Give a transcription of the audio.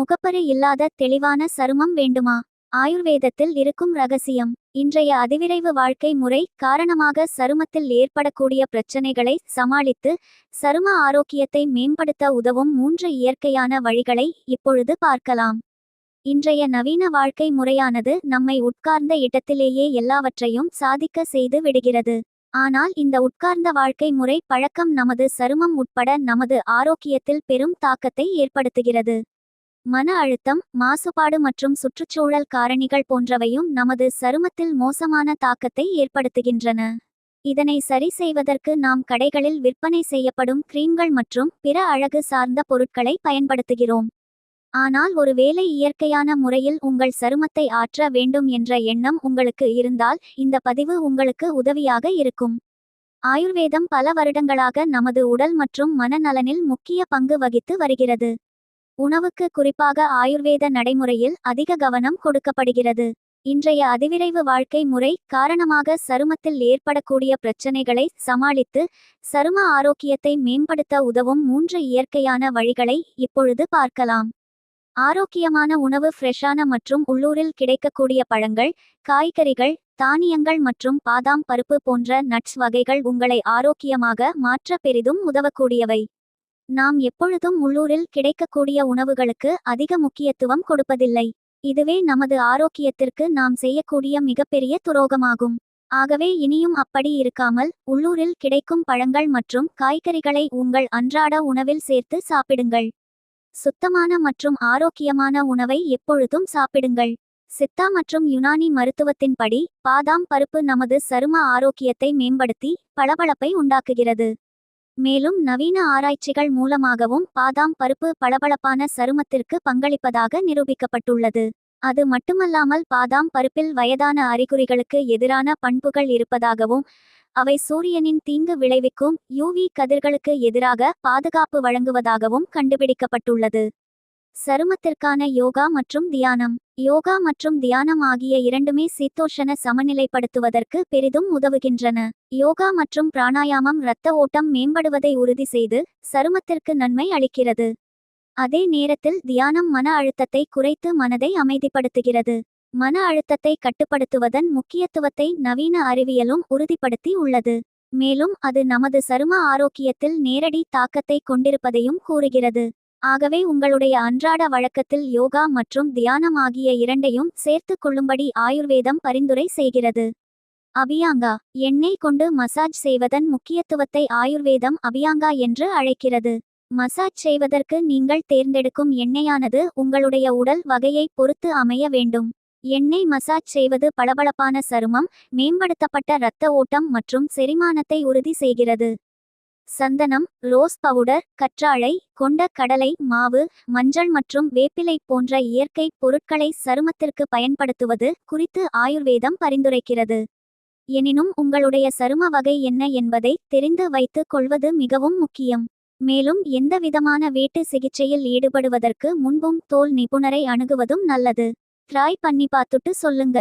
முகப்பரு இல்லாத தெளிவான சருமம் வேண்டுமா? ஆயுர்வேதத்தில் இருக்கும் ரகசியம். இன்றைய அதிவிரைவு வாழ்க்கை முறை காரணமாக சருமத்தில் ஏற்படக்கூடிய பிரச்சனைகளை சமாளித்து சரும ஆரோக்கியத்தை மேம்படுத்த உதவும் மூன்று இயற்கையான வழிகளை இப்பொழுது பார்க்கலாம். இன்றைய நவீன வாழ்க்கை முறையானது நம்மை உட்கார்ந்த இடத்திலேயே எல்லாவற்றையும் சாதிக்க செய்து விடுகிறது. ஆனால் இந்த உட்கார்ந்த வாழ்க்கை முறை பழக்கம் நமது சருமம் உட்பட நமது ஆரோக்கியத்தில் பெரும் தாக்கத்தை ஏற்படுத்துகிறது. மன அழுத்தம் மாசுபாடு மற்றும் சுற்றுச்சூழல் காரணிகள் போன்றவையும் நமது சருமத்தில் மோசமான தாக்கத்தை ஏற்படுத்துகின்றன. இதனை சரி செய்வதற்கு நாம் கடைகளில் விற்பனை செய்யப்படும் கிரீம்கள் மற்றும் பிற அழகு சார்ந்த பொருட்களை பயன்படுத்துகிறோம். ஆனால் ஒருவேளை இயற்கையான முறையில் உங்கள் சருமத்தை ஆற்ற வேண்டும் என்ற எண்ணம் உங்களுக்கு இருந்தால் இந்த பதிவு உங்களுக்கு உதவியாக இருக்கும். ஆயுர்வேதம் பல வருடங்களாக நமது உடல் மற்றும் மனநலனில் முக்கிய பங்கு வகித்து வருகிறது. உணவுக்கு குறிப்பாக ஆயுர்வேத நடைமுறையில் அதிக கவனம் கொடுக்கப்படுகிறது. இன்றைய அதிவிரைவு வாழ்க்கை முறை காரணமாக சருமத்தில் ஏற்படக்கூடிய பிரச்சனைகளை சமாளித்து சரும ஆரோக்கியத்தை மேம்படுத்த உதவும் மூன்று இயற்கையான வழிகளை இப்பொழுது பார்க்கலாம். ஆரோக்கியமான உணவு ஃப்ரெஷ்ஷான மற்றும் உள்ளூரில் கிடைக்கக்கூடிய பழங்கள் காய்கறிகள் தானியங்கள் மற்றும் பாதாம் பருப்பு போன்ற நட்ஸ் வகைகள் உங்களை ஆரோக்கியமாக மாற்ற பெரிதும் உதவக்கூடியவை. நாம் எப்பொழுதும் உள்ளூரில் கிடைக்கக்கூடிய உணவுகளுக்கு அதிக முக்கியத்துவம் கொடுப்பதில்லை. இதுவே நமது ஆரோக்கியத்திற்கு நாம் செய்யக்கூடிய மிகப்பெரிய துரோகமாகும். ஆகவே இனியும் அப்படி இருக்காமல் உள்ளூரில் கிடைக்கும் பழங்கள் மற்றும் காய்கறிகளை உங்கள் அன்றாட உணவில் சேர்த்து சாப்பிடுங்கள். சுத்தமான மற்றும் ஆரோக்கியமான உணவை எப்பொழுதும் சாப்பிடுங்கள். சித்தா மற்றும் யுனானி மருத்துவத்தின்படி பாதாம் பருப்பு நமது சரும ஆரோக்கியத்தை மேம்படுத்தி பளபளப்பை உண்டாக்குகிறது. மேலும் நவீன ஆராய்ச்சிகள் மூலமாகவும் பாதாம் பருப்பு பளபளப்பான சருமத்திற்கு பங்களிப்பதாக நிரூபிக்கப்பட்டுள்ளது. அது மட்டுமல்லாமல் பாதாம் பருப்பில் வயதான அறிகுறிகளுக்கு எதிரான பண்புகள் இருப்பதாகவும் அவை சூரியனின் தீங்கு விளைவிக்கும் யூவி கதிர்களுக்கு எதிராக பாதுகாப்பு வழங்குவதாகவும் கண்டுபிடிக்கப்பட்டுள்ளது. சருமத்திற்கான யோகா மற்றும் தியானம். யோகா மற்றும் தியானம் ஆகிய இரண்டுமே சீத்தோஷன சமநிலைப்படுத்துவதற்கு பெரிதும் உதவுகின்றன. யோகா மற்றும் பிராணாயாமம் இரத்த ஓட்டம் மேம்படுவதை உறுதி செய்து சருமத்திற்கு நன்மை அளிக்கிறது. அதே நேரத்தில் தியானம் மன அழுத்தத்தை குறைத்து மனதை அமைதிப்படுத்துகிறது. மன அழுத்தத்தை கட்டுப்படுத்துவதன் முக்கியத்துவத்தை நவீன அறிவியலும் உறுதிப்படுத்தி உள்ளது. மேலும் அது நமது சரும ஆரோக்கியத்தில் நேரடி தாக்கத்தை கொண்டிருப்பதையும் கூறுகிறது. ஆகவே உங்களுடைய அன்றாட வழக்கத்தில் யோகா மற்றும் தியானம் ஆகிய இரண்டையும் சேர்த்து கொள்ளும்படி ஆயுர்வேதம் பரிந்துரை செய்கிறது. அபியாங்கா எண்ணெய் கொண்டு மசாஜ் செய்வதன் முக்கியத்துவத்தை ஆயுர்வேதம் அபியாங்கா என்று அழைக்கிறது. மசாஜ் செய்வதற்கு நீங்கள் தேர்ந்தெடுக்கும் எண்ணெயானது உங்களுடைய உடல் வகையை பொறுத்து அமைய வேண்டும். எண்ணெய் மசாஜ் செய்வது பளபளப்பான சருமம் மேம்படுத்தப்பட்ட இரத்த ஓட்டம் மற்றும் செரிமானத்தை உறுதி செய்கிறது. சந்தனம் ரோஸ் பவுடர் கற்றாழை கொண்ட கடலை மாவு மஞ்சள் மற்றும் வேப்பிலை போன்ற இயற்கை பொருட்களை சருமத்திற்கு பயன்படுத்துவது குறித்து ஆயுர்வேதம் பரிந்துரைக்கிறது. எனினும் உங்களுடைய சரும வகை என்ன என்பதை தெரிந்து வைத்துக் கொள்வது மிகவும் முக்கியம். மேலும் எந்த விதமான வீட்டு சிகிச்சையில் ஈடுபடுவதற்கு முன்பும் தோல் நிபுணரை அணுகுவதும் நல்லது. ட்ராய் பண்ணி பார்த்துட்டு சொல்லுங்க.